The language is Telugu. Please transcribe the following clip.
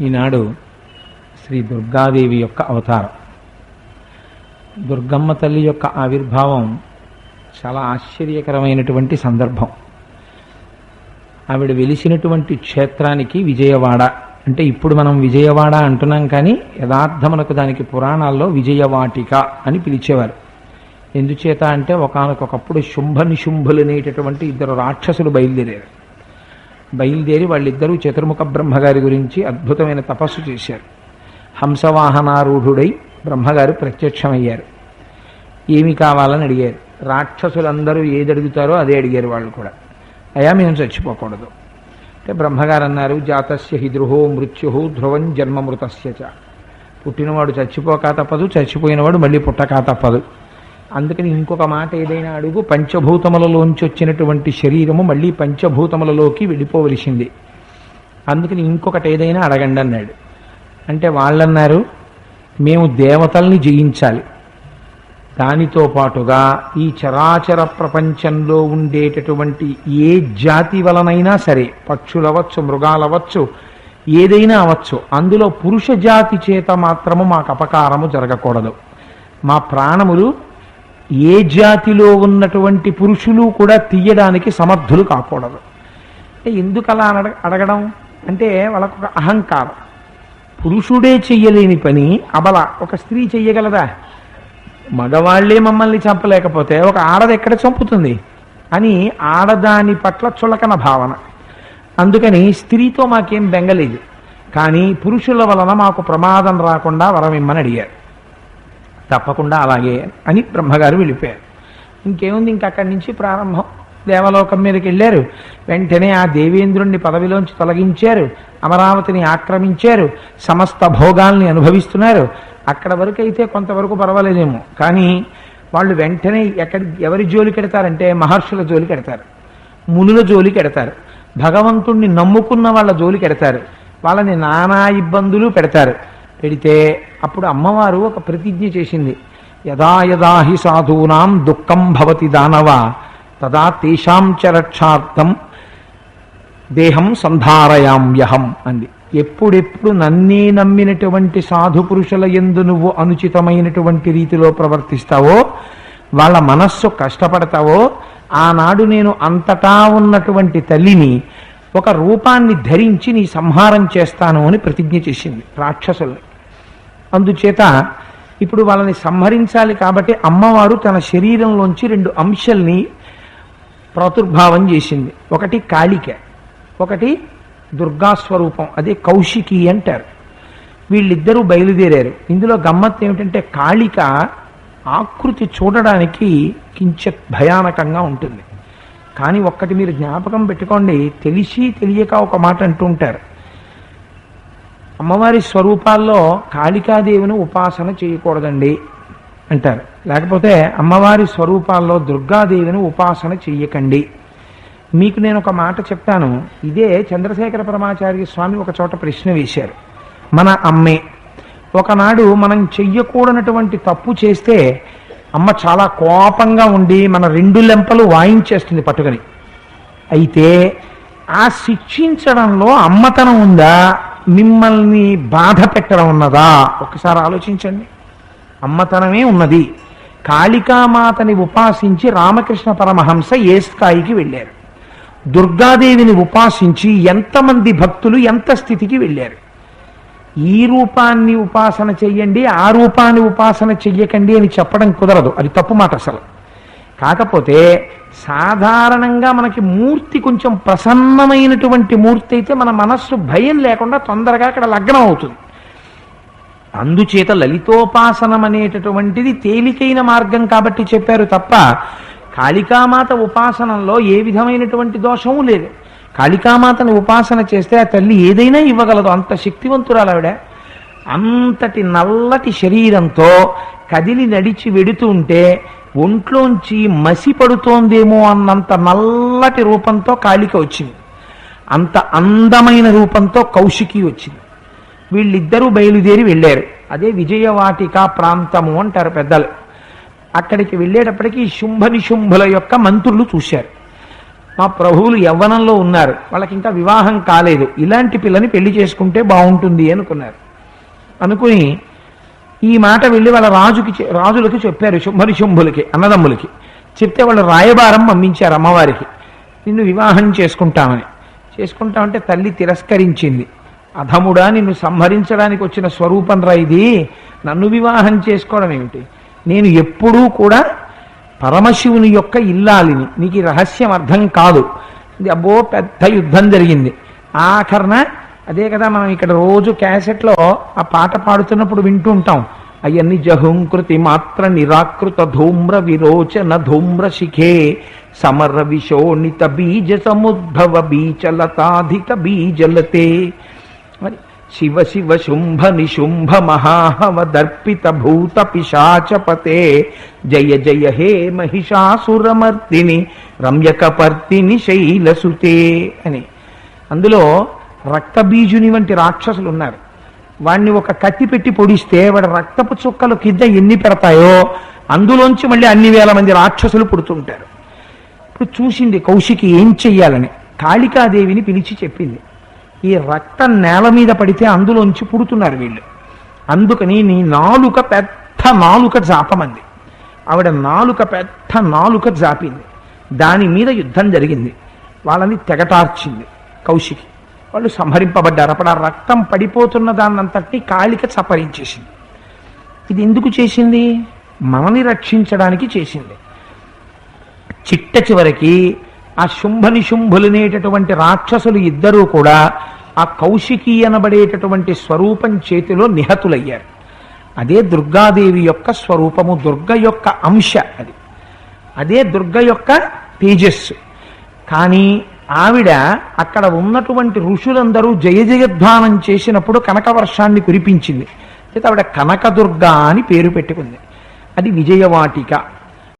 ఈనాడు శ్రీ దుర్గాదేవి యొక్క అవతారం. దుర్గమ్మ తల్లి యొక్క ఆవిర్భావం చాలా ఆశ్చర్యకరమైనటువంటి సందర్భం. ఆవిడ వెలిసినటువంటి క్షేత్రానికి విజయవాడ. అంటే ఇప్పుడు మనం విజయవాడ అంటున్నాం కానీ యథార్థమునకు దానికి పురాణాల్లో విజయవాటిక అని పిలిచేవారు. ఎందుచేత అంటే ఒకనకొకప్పుడు శుంభ నిశుంభులు అనేటటువంటి ఇద్దరు రాక్షసులు బయలుదేరారు. బయలుదేరి వాళ్ళిద్దరూ చతుర్ముఖ బ్రహ్మగారి గురించి అద్భుతమైన తపస్సు చేశారు. హంసవాహనారూఢుడై బ్రహ్మగారు ప్రత్యక్షమయ్యారు. ఏమి కావాలని అడిగారు. రాక్షసులందరూ ఏది అడుగుతారో అదే అడిగారు వాళ్ళు కూడా. అయా మేము చచ్చిపోకూడదు. అంటే బ్రహ్మగారు అన్నారు జాతస్య హిద్రుహో మృత్యు ధ్రువం జన్మమృతస్య చ. పుట్టినవాడు చచ్చిపోక తప్పదు చచ్చిపోయినవాడు మళ్ళీ పుట్టక తప్పదు. అందుకని ఇంకొక మాట ఏదైనా అడుగు పంచభూతములలోంచి వచ్చినటువంటి శరీరము మళ్ళీ పంచభూతములలోకి వెళ్ళిపోవలసింది. అందుకని ఇంకొకటి ఏదైనా అడగండి అన్నాడు. అంటే వాళ్ళన్నారు మేము దేవతల్ని జయించాలి. దానితో పాటుగా ఈ చరాచర ప్రపంచంలో ఉండేటటువంటి ఏ జాతి వలనైనా సరే పక్షులవచ్చు మృగాలవచ్చు ఏదైనా అవచ్చు అందులో పురుష జాతి చేత మాత్రము మాకు అపకారము జరగకూడదు. మా ప్రాణములు ఏ జాతిలో ఉన్నటువంటి పురుషులు కూడా తీయడానికి సమర్థులు కాకూడదు. అంటే ఎందుకు అలా అడగ అడగడం? అంటే వాళ్ళకు ఒక అహంకారం. పురుషుడే చెయ్యలేని పని అబల. ఒక స్త్రీ చెయ్యగలదా? మగవాళ్ళే మమ్మల్ని చంపలేకపోతే ఒక ఆడది ఎక్కడ చంపుతుంది? అని ఆడదాని పట్ల చులకన భావన. అందుకని స్త్రీతో మాకేం బెంగలేదు. కానీ పురుషుల వలన మాకు ప్రమాదం రాకుండా వరమిమ్మని అడిగారు. తప్పకుండా అలాగే అని బ్రహ్మగారు వెళ్ళిపోయారు. ఇంకేముంది ఇంక అక్కడి నుంచి ప్రారంభం. దేవలోకం మీదకి వెళ్ళారు. వెంటనే ఆ దేవేంద్రుణ్ణి పదవిలోంచి తొలగించారు. అమరావతిని ఆక్రమించారు. సమస్త భోగాల్ని అనుభవిస్తున్నారు. అక్కడ వరకు అయితే కొంతవరకు పర్వాలేదేమో. కానీ వాళ్ళు వెంటనే ఎక్కడి ఎవరి జోలి కెడతారంటే మహర్షుల జోలి కెడతారు మునుల జోలి కెడతారు భగవంతుణ్ణి నమ్ముకున్న వాళ్ళ జోలి కెడతారు వాళ్ళని నానా ఇబ్బందులు పెడతారు. పెడితే అప్పుడు అమ్మవారు ఒక ప్రతిజ్ఞ చేసింది. యదా యదా హి సాధూనాం దుఃఖం భవతి దానవ తదా తేషాం చ రక్షార్థం దేహం సంధారయామ్యహం అంది. ఎప్పుడెప్పుడు నన్నే నమ్మినటువంటి సాధు పురుషుల ఎందు నువ్వు అనుచితమైనటువంటి రీతిలో ప్రవర్తిస్తావో వాళ్ళ మనస్సు కష్టపడతావో ఆనాడు నేను అంతటా ఉన్నటువంటి తల్లిని ఒక రూపాన్ని ధరించి నీ సంహారం చేస్తాను అని ప్రతిజ్ఞ చేసింది రాక్షసుల్ని. అందుచేత ఇప్పుడు వాళ్ళని సంహరించాలి కాబట్టి అమ్మవారు తన శరీరంలోంచి రెండు అంశల్ని ప్రాతుర్భావం చేసింది. ఒకటి కాళిక ఒకటి దుర్గాస్వరూపం అదే కౌశికి అంటారు. వీళ్ళిద్దరూ బయలుదేరారు. ఇందులో గమ్మత్ ఏమిటంటే కాళిక ఆకృతి చూడడానికి కించిత్ భయానకంగా ఉంటుంది. కానీ ఒక్కటి మీరు జ్ఞాపకం పెట్టుకోండి తెలిసి తెలియక ఒక మాట అంటుంటారు అమ్మవారి స్వరూపాల్లో కాళికాదేవిని ఉపాసన చేయకూడదండి అంటారు. లేకపోతే అమ్మవారి స్వరూపాల్లో దుర్గాదేవిని ఉపాసన చెయ్యకండి. మీకు నేను ఒక మాట చెప్తాను. ఇదే చంద్రశేఖర పరమాచార్య స్వామి ఒక చోట ప్రశ్న వేశారు. మన అమ్మే ఒకనాడు మనం చెయ్యకూడనటువంటి తప్పు చేస్తే అమ్మ చాలా కోపంగా ఉండి మన రెండు లెంపలు వాయించేస్తుంది పట్టుకొని. అయితే ఆ శిక్షించడంలో అమ్మతనం ఉందా? మిమ్మల్ని బాధ పెట్టడం ఉన్నదా? ఒకసారి ఆలోచించండి. అమ్మతనమే ఉన్నది. కాళికామాతని ఉపాసించి రామకృష్ణ పరమహంస ఏ స్థాయికి వెళ్ళారు. దుర్గాదేవిని ఉపాసించి ఎంతమంది భక్తులు ఎంత స్థితికి వెళ్ళారు? ఈ రూపాన్ని ఉపాసన చెయ్యండి ఆ రూపాన్ని ఉపాసన చెయ్యకండి అని చెప్పడం కుదరదు. అది తప్పు మాట అసలు. కాకపోతే సాధారణంగా మనకి మూర్తి కొంచెం ప్రసన్నమైనటువంటి మూర్తి అయితే మన మనస్సు భయం లేకుండా తొందరగా అక్కడ లగ్నం అవుతుంది. అందుచేత లలితోపాసనం అనేటటువంటిది తేలికైన మార్గం కాబట్టి చెప్పారు తప్ప కాళికామాత ఉపాసనంలో ఏ విధమైనటువంటి దోషము లేదు. కాళికామాతను ఉపాసన చేస్తే ఆ తల్లి ఏదైనా ఇవ్వగలదు. అంత శక్తివంతురాలు ఆవిడ. అంతటి నల్లటి శరీరంతో కదిలి నడిచి వెడుతూ ఉంటే ఒంట్లోంచి మసి పడుతోందేమో అన్నంత నల్లటి రూపంతో కాళిక వచ్చింది. అంత అందమైన రూపంతో కౌశికి వచ్చింది. వీళ్ళిద్దరూ బయలుదేరి వెళ్ళారు. అదే విజయవాటిక ప్రాంతము అంటారు పెద్దలు. అక్కడికి వెళ్ళేటప్పటికి శుంభ నిశుంభుల యొక్క మంత్రులు చూశారు. మా ప్రభువులు యవ్వనంలో ఉన్నారు. వాళ్ళకి ఇంకా వివాహం కాలేదు. ఇలాంటి పిల్లని పెళ్ళి చేసుకుంటే బాగుంటుంది అనుకున్నారు. అనుకుని ఈ మాట వెళ్ళి వాళ్ళ రాజుకి చె- రాజులకి చెప్పారు శుంభని శుంభులకి అన్నదమ్ములకి. చెప్తే వాళ్ళు రాయబారం పంపించారు అమ్మవారికి. నిన్ను వివాహం చేసుకుంటామని. చేసుకుంటామంటే తల్లి తిరస్కరించింది. అధముడా నిన్ను సంహరించడానికి వచ్చిన స్వరూపం రా ఇది. నన్ను వివాహం చేసుకోవడం ఏమిటి? నేను ఎప్పుడూ కూడా పరమశివుని యొక్క ఇల్లాలిని. నీకు రహస్యం అర్థం కాదు. ఇది అబ్బో పెద్ద యుద్ధం జరిగింది. ఆఖరణ అదే కదా మనం ఇక్కడ రోజు క్యాసెట్లో ఆ పాట పాడుతున్నప్పుడు వింటూ ఉంటాం. అయన్ని జహుంకృతి మాత్ర నిరాకృత ధూమ్ర విరోచన ధూమ్ర శిఖే సమర విశోణిత బీజ సముద్భవ బీచలతాధిక బీజలతే శివ శివ శుంభ నిశుంభ మహాహవ దర్పిత భూత పిశాచపతే. జయ జయ హే మహిషాసురమర్దిని రమ్యకపర్తిని శైలసుతే అని. అందులో రక్తబీజుని వంటి రాక్షసులు ఉన్నారు. వాణ్ణి ఒక కత్తి పెట్టి పొడిస్తే వాడి రక్తపు చుక్కలు కింద ఎన్ని పెడతాయో అందులోంచి మళ్ళీ అన్ని వేల మంది రాక్షసులు పుడుతుంటారు. ఇప్పుడు చూసింది కౌశికి ఏం చెయ్యాలని. కాళికాదేవిని పిలిచి చెప్పింది. ఈ రక్తం నేల మీద పడితే అందులోంచి పుడుతున్నారు వీళ్ళు. అందుకని నీ నాలుక పెద్ద నాలుక జాపమంది. ఆవిడ నాలుక పెద్ద నాలుక జాపింది. దాని మీద యుద్ధం జరిగింది. వాళ్ళని తెగటార్చింది కౌశికి. వాళ్ళు సంహరింపబడ్డారు. అప్పుడు ఆ రక్తం పడిపోతున్న దాన్నంతటి కాళిక చపరించేసింది. ఇది ఎందుకు చేసింది? మనని రక్షించడానికి చేసింది. చిట్ట చివరికి ఆ శుంభని శుంభులనేటటువంటి రాక్షసులు ఇద్దరూ కూడా ఆ కౌశికి అనబడేటటువంటి స్వరూపం చేతిలో నిహతులయ్యారు. అదే దుర్గాదేవి యొక్క స్వరూపము దుర్గ యొక్క అంశ అది. అదే దుర్గ యొక్క తేజస్సు. కానీ ఆవిడ అక్కడ ఉన్నటువంటి ఋషులందరూ జయ జయధ్వానం చేసినప్పుడు కనకవర్షాన్ని కురిపించింది. అయితే ఆవిడ కనకదుర్గ అని పేరు పెట్టుకుంది. అది విజయవాటిక.